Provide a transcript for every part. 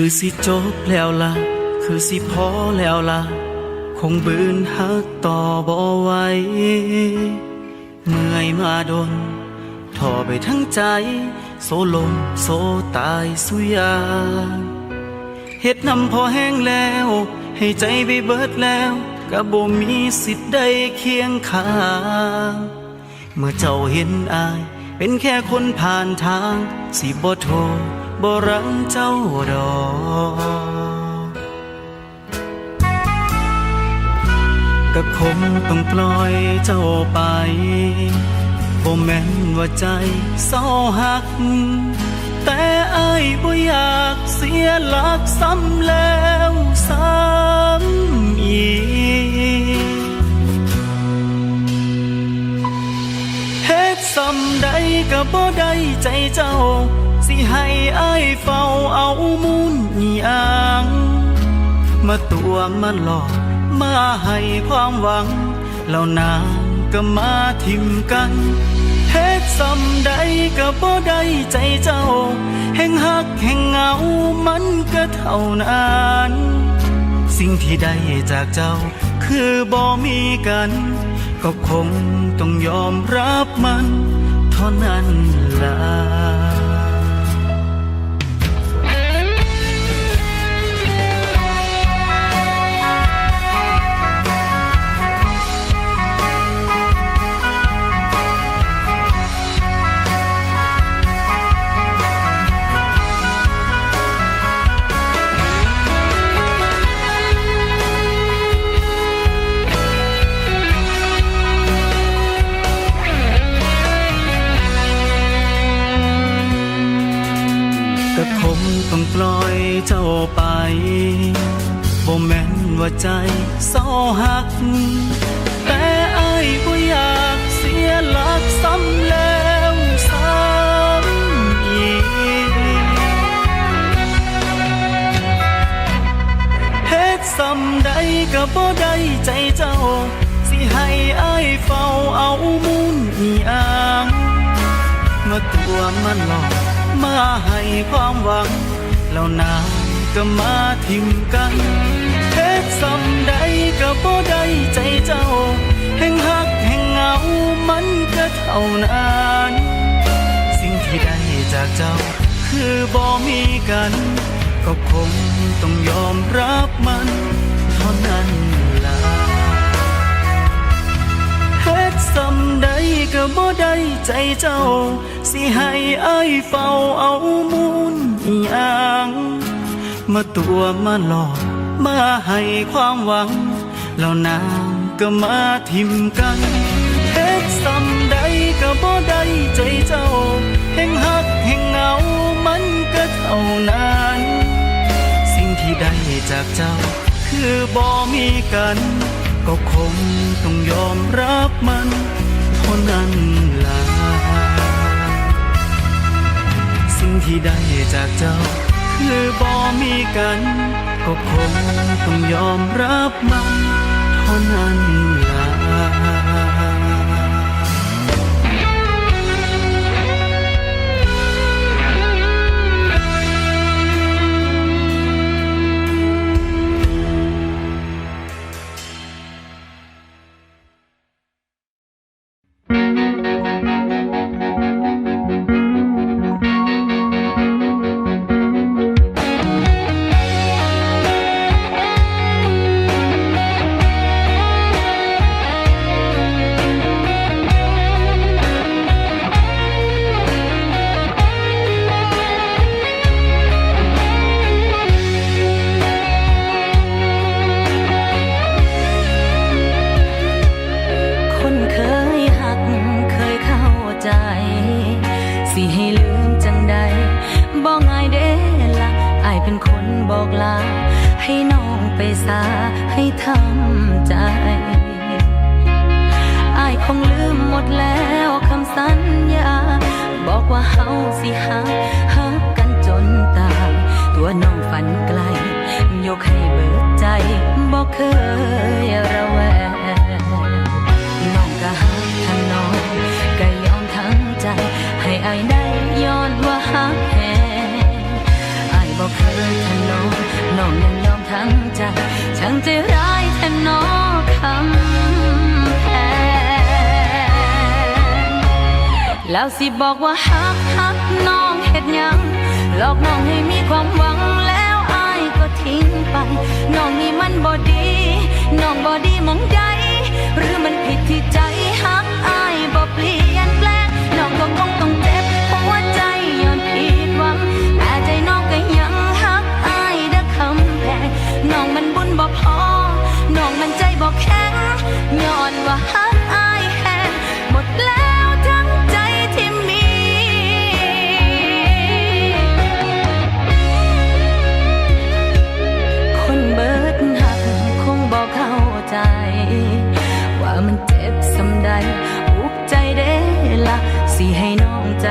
คือสิจบแล้วล่ะ คือสิพอแล้วล่ะ คงบืนหักต่อบ่ไหวเมื่อยมาดนทอไปทั้งใจ โซลมโซตายสุยาเฮ็ดนำพอแห้งแล้ว ให้ใจไปเบิดแล้วก็บ่มีสิทธิ์ได้เคียงข้างเมื่อเจ้าเห็นอาย เป็นแค่คนผ่านทาง สิบ่โทษ บ่รังเจ้าดอกก็คงต้องปล่อยเจ้าไปบ่แม่นว่าใจเศร้าหัก แต่อายบ่อยากเสียหลักซ้ำแล้วซ้ำอีกเฮ็ดซ้ำใดก็บ่ได้ใจเจ้า ให้อายเฝ้าเอามูลอีอาง มาตัวมาหลอก มาให้ความหวังแล้วนางก็มาทิมกันเฮ็ดซ้ำใดก็บ่ได้ใจเจ้า แห่งหักแห่งเหงามันก็เท่านั้นสิ่งที่ได้จากเจ้า คือบ่มีกัน ก็คงต้องยอมรับมัน เท่านั้นล่ะ ก็บ่ได้ใจเจ้า สิให้อ้ายเฝ้าเอามูลอีอางมาตัวมันหลอกมาให้ความหวัง แล้วนางก็มาทิมกันเฮ็ดซ้ำใดก็บ่ได้ใจเจ้า แห่งหักแห่งเหงามันก็เท่านั้นสิ่งที่ได้จากเจ้า คือบ่มีกัน ก็คงต้องยอมรับมัน เท่านั้นล่ะเฮ็ดซ้ำใดก็บ่ได้ใจเจ้า สิให้อายเฝ้าเอามูลอีหยังมาตัวมาหลอกมาให้ความหวัง แล้วนางก็มาทิมกันเฮ็ดซ้ำใดก็บ่ได้ใจเจ้าแห่งหักแห่งเหงามันก็เท่านั้น สิ่งที่ได้จากเจ้า คือบ่มีกัน ก็คงต้องยอมรับมันเท่านั้นล่ะสิ่งที่ได้จากเจ้า คือบ่มีกัน ก็คงต้องยอมรับมันเท่านั้นล่ะ สิหักหักกันจนตาย ตัวน้องฝันไกล ยกให้เบิดใจบอกเคยระแวงน้องก็หักทางน้องก็ยอมทั้งใจ ให้อายได้ย้อนว่าหักแหงอายบอกเคยทะนน้องน้องยังยอมทั้งใจช่างใจร้ายแทนน้องคำ แล้วสิบอกว่าฮักฮักน้องเฮ็ดยังหลอกน้องให้มีความหวัง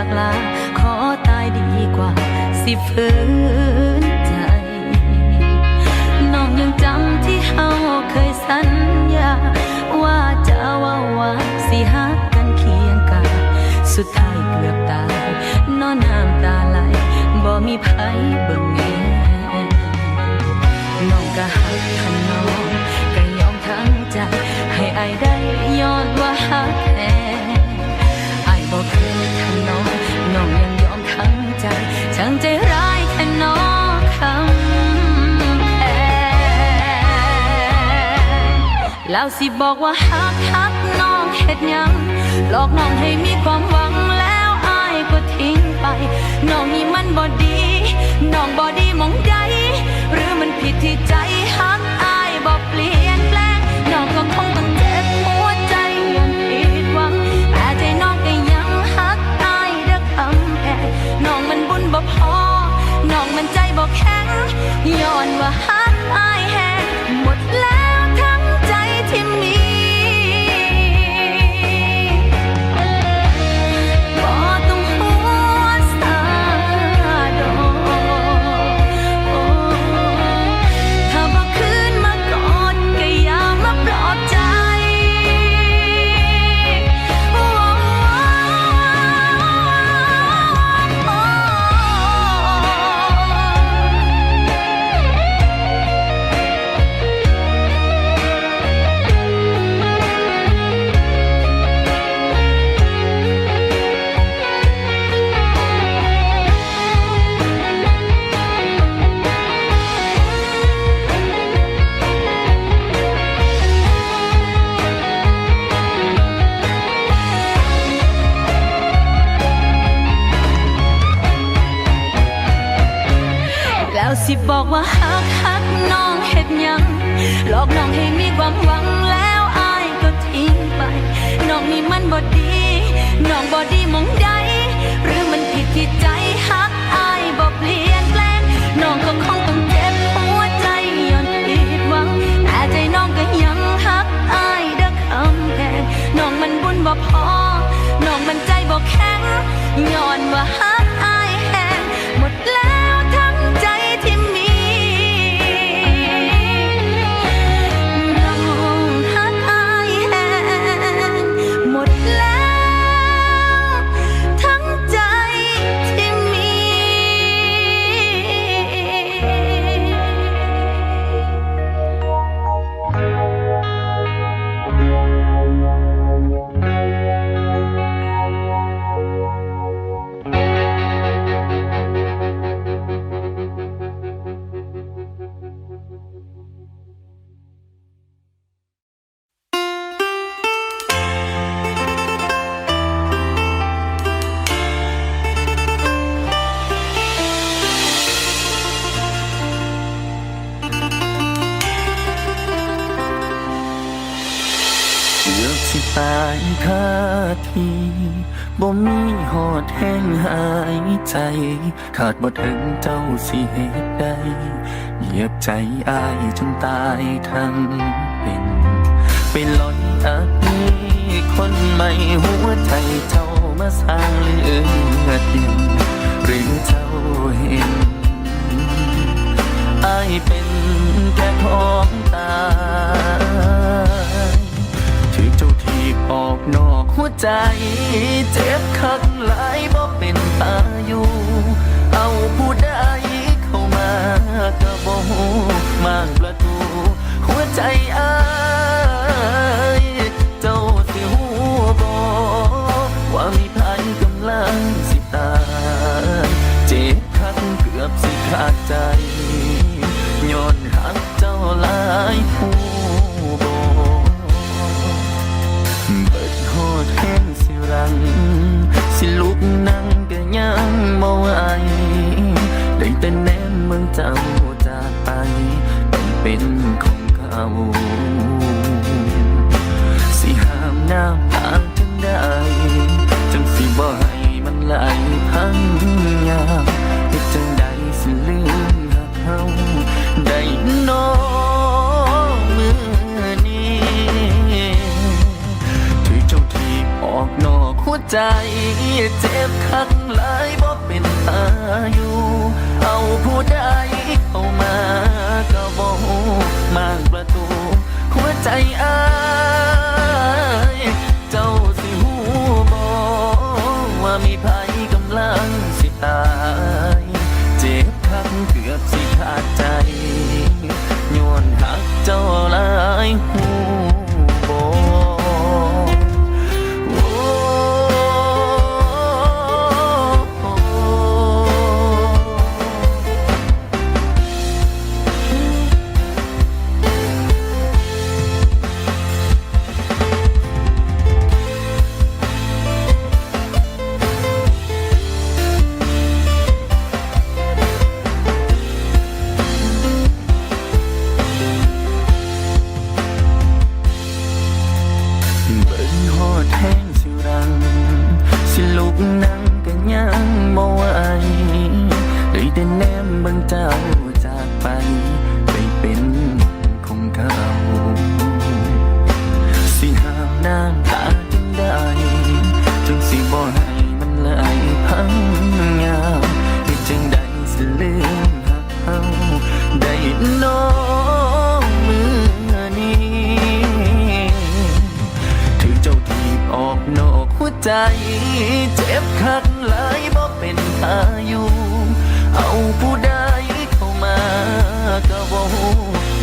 ากลา ขอตายดีกว่า สิฝืนใจ น้องยังจำที่เฮาเคยสัญญา ว่าจะว่าว่าสิหักกันเคียงกายสุดท้ายเกือบตาย นอนน้ำตาไหลบ่มีไผเบิ่งแยงน้องก็หักทำน้องก็ยอมทั้งใจ ให้อายได้ย้อนว่าหัก ร้ายแค่นอคำแพงแล้วสิบอกว่าฮักฮักน้องเฮ็ดยังหลอกน้องให้มีความหวังแล้วอายก็ทิ้งไป น้องนี่มันบ่ดี น้องบ่ดีมองใดหรือมันผิดที่ใจ มันใจบอกแข็งย้อนว่าฮักอาย ว่าฮักฮักน้องเห็ดยังหลอกน้องให้มีความหวังแล้วอายก็ทิ้งไป น้องนี่มันบ่ดี น้องบ่ดีมองได้ ดบ่ถึงเจ้าสิเหตุใดเหยียบใจอายจนตายทั้งเป็นไปลอยอักนี้คนใหม่หัวใจเจ้ามาสร้างเลือดเย็นหรือเจ้าเห็นอายเป็นแค่ของตายถือเจ้าทีออกนอกหัวใจ เจ็บคักหลายบ่เป็นตาอยู่ เอาผู้ใดเข้ามาก็ะบอกมาประตู หัวใจอาย ใจเจ็บคักหลายบ่เป็นตาอยู่ เอาผู้ใดเข้ามาก็บ่มางประตู หัวใจอายเจ้าสิหูบอกว่ามีภัยกำลังสิตาย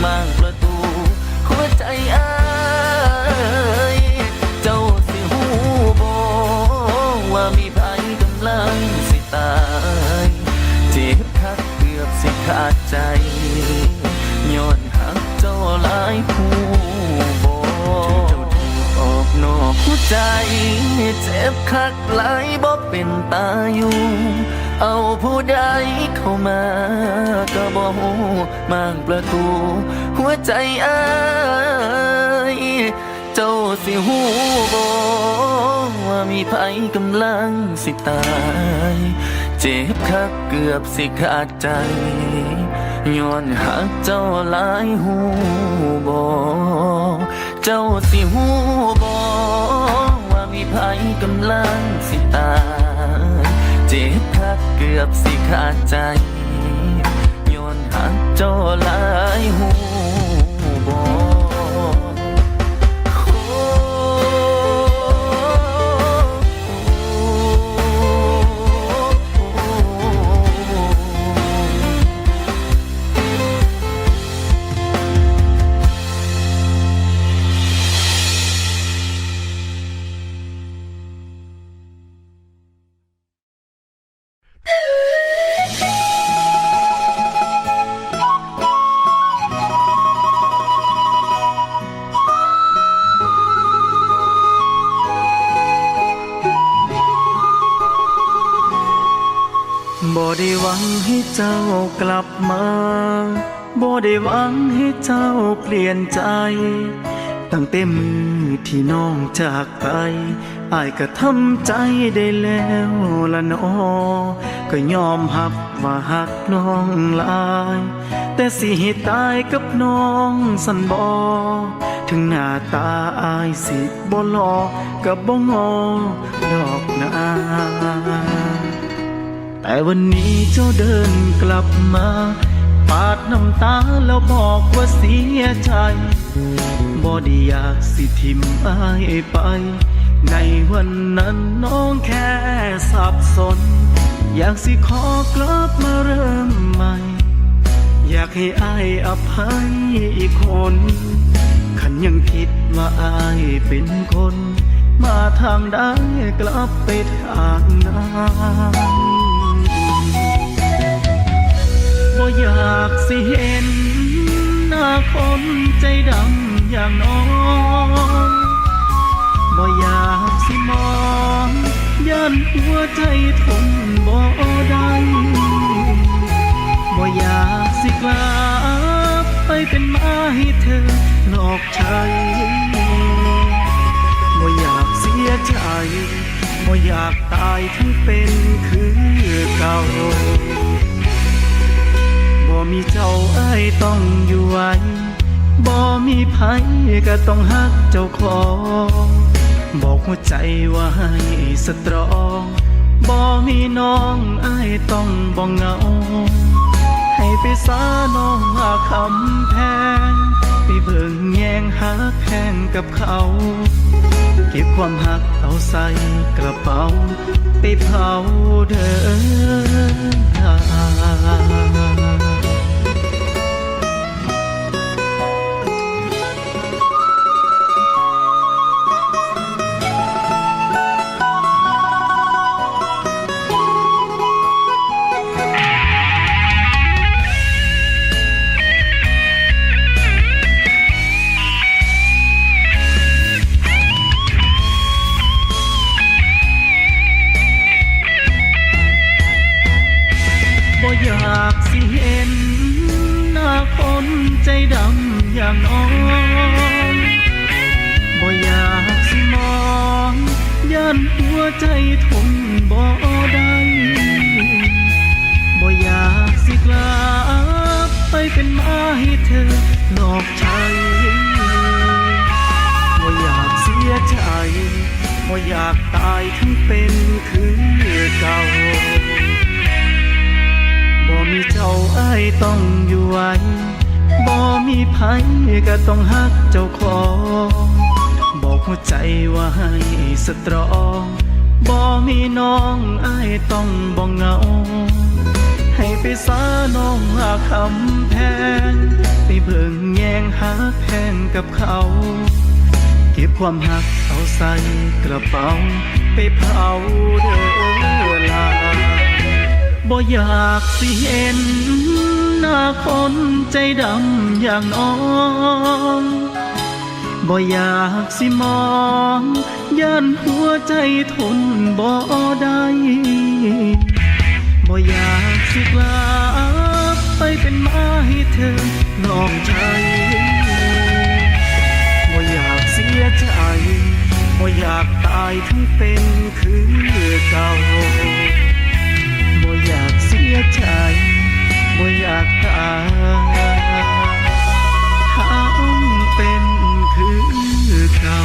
มางประตู หัวใจอ้ายเจ้าสิฮู้บ่ว่ามีภัยกำลังสิตายเจ็บคักเกือบสิขาดใจย้อนหักเจ้าหลายผู้บ่เจ้าถูกออกนอกหัวใจ เจ็บคักหลายบ่เป็นตาอยู่ เอาผู้ใดเข้ามาก็บ่ฮู้มางประตู หัวใจอ้ายเจ้าสิฮู้บ่ว่ามีภัยกำลังสิตาย เจ็บคักเกือบสิขาดใจย้อนหักเจ้าหลายหูบอเจ้าสิหูบอว่ามีภัยกำลังสิตาย เกือบสิขาดใจ ย้อนหักเจ้าหลายหูบ ลี่ยนใจ ตั้งแต่มือที่น้องจากไปอายก็ทำใจได้แล้วละนอ ก็ยอมหับว่าหักน้องลาย แต่สิให้ตายกับน้องสันบอ ถึงหน้าตาอายสิบ่หลอกับบ่งอดอกนาแต่วันนี้เจ้าเดินกลับมา ปาดน้ำตาแล้วบอกว่าเสียใจบ่ได้อยากสิทิมอายไป ในวันนั้นน้องแค่สับสน อยากสิขอกลับมาเริ่มใหม่ อยากให้อายอภัยอีกคนขันยังคิดว่าอายเป็นคน มาทางได้กลับไปทางนั้น อยากสิเห็นหน้าคนใจดำอย่างน้องบ่อยากสิมองย่านหัวใจทมบ่ได้บ่อยากสิกลับไปเป็นมาให้เธอนอกใจบ่อยากเสียใจบ่อยากตายทั้งเป็นคือเก่า มีเจ้าไอ้ยต้องอยู่ไว้บ่มีไผก็ต้องฮักเจ้าของ บอกหัวใจว่าให้สตรองบ่มีน้องไอ้ยต้องบ่เหงา ให้ไปสาน้องหาคำแพง ไปเบิ่งแยงหาแพงกับเขา เก็บความหักเอาใส่กระเป๋า ไปเผาเดินบ่ ใจดำอย่างน้องบ่อยากสิมองย่านหัวใจทนบ่ได้บ่อยากสิกลับไปเป็นมาให้เธอหลอกใจบ่อยากเสียใจบ่อยากตายทั้งเป็นคือเก่าบ่มีเจ้าไอ้ต้องอยู่ไว้ บ่มีไผก็ต้องฮักเจ้าของ บอกหัวใจว่าให้สตรองบ่มีน้องอายต้องบ่เหงา ให้ไปสาน้องหาคำแพง ไปเบิ่งแยงหาแพงกับเขา เก็บความหักเอาใส่กระเป๋า ไปเผาเด้อลาบ่อยากสิเห็น หน้าคนใจดำอย่างน้องบ่อยากสิมองย่านหัวใจทนบ่ได้บ่อยากสิกลับไปเป็นมาให้เธอลองใจบ่อยากเสียใจบ่อยากตายทั้งเป็นคือเก่าบ่อยากเสียใจ บ่อยากตายทำเป็นคือเก่า